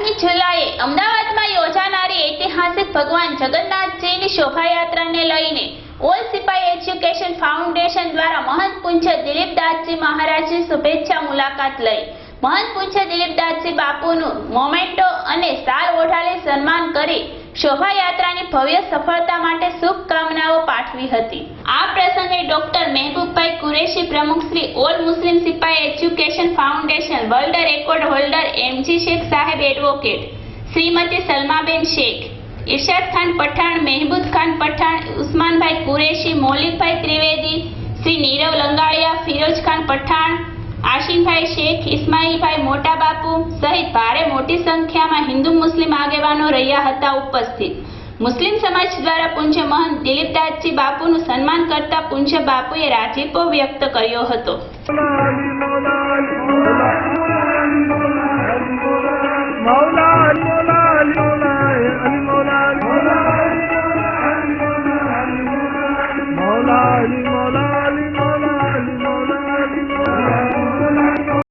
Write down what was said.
આઠમી જુલાઈએ અમદાવાદમાં યોજાનારી ઐતિહાસિક ભગવાન જગન્નાથજીની શોભાયાત્રાને લઈને ઓલ સિપાઈ એજ્યુકેશન ફાઉન્ડેશન દ્વારા મહંત પુંજ દિલીપદાસજી મહારાજની શુભેચ્છા મુલાકાત લઈ મહંત પૂજ્ય દિલીપદાસજી બાપુનું મોમેન્ટો અને સાર ઓઢાલે સન્માન કરી શોભાયાત્રાની ભવ્ય સફળતા માટે શુભકામનાઓ પાઠવી હતી. આ પ્રસંગે ડોક્ટર મહેબૂબભાઈ કુરેશી પ્રમુખ Shri all Muslim Sipai education foundation world record holder MG Shaikh Saheb advocate, Shrimati Salmaben Shaikh Irshad Khan Pathan, Mehboob Khan Pathan, Usmanbhai Qureshi, Maulikbhai Trivedi, Shri Nirav Langaliya, Firoj Khan Pathan Ashimbhai Shaikh Ismailbhai મોટા બાપુ સહિત મોટી સંખ્યામાં હિન્દુ મુસ્લિમ આગેવાનો રહ્યા હતા ઉપસ્થિત મુસ્લિમ સમાજ દ્વારા પૂજ્ય મહંત દિલીપદાસજી બાપુનું સન્માન કરતા પૂજ્ય બાપુએ રાજીપો વ્યક્ત કર્યો હતો મૌલા